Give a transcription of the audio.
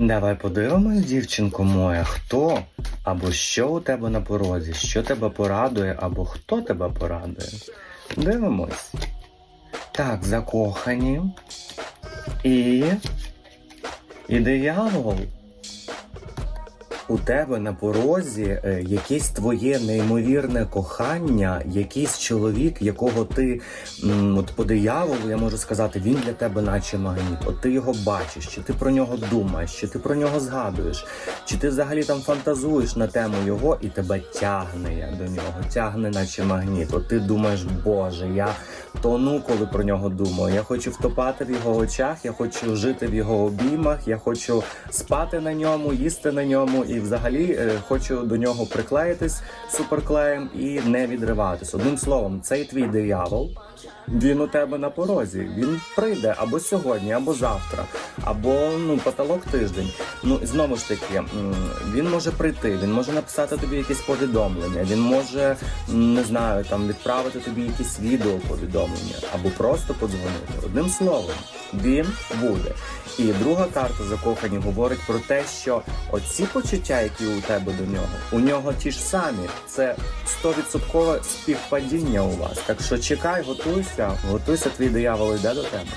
Давай подивимось, дівчинко моя, хто або що у тебе на порозі, що тебе порадує, або хто тебе порадує. Дивимось. Так, закохані. І. І диявол. У тебе на порозі е, якесь твоє неймовірне кохання, якийсь чоловік, якого ти от по дияволу, я можу сказати, він для тебе наче магніт. От ти його бачиш, чи ти про нього думаєш, чи ти про нього згадуєш, чи ти взагалі там фантазуєш на тему його, і тебе тягне до нього, тягне, наче магніт. От ти думаєш, Боже, я тону, коли про нього думаю. Я хочу втопати в його очах, я хочу жити в його обіймах, я хочу спати на ньому, їсти на ньому, і взагалі е, хочу до нього приклеїтись суперклеєм і не відриватись. Одним словом, цей твій диявол. Він у тебе на порозі. Він прийде або сьогодні, або завтра, або ну потолок тиждень. Ну знову ж таки, він може прийти, він може написати тобі якесь повідомлення, він може не знаю, там відправити тобі якісь відео повідомлення, або просто подзвонити. Одним словом, він буде. І друга карта закохані говорить про те, що оці почуття, які у тебе до нього, у нього ті ж самі. Це 100% співпадіння у вас. Так що чекай, готуйся, готуйся, твій диявол йде до тебе.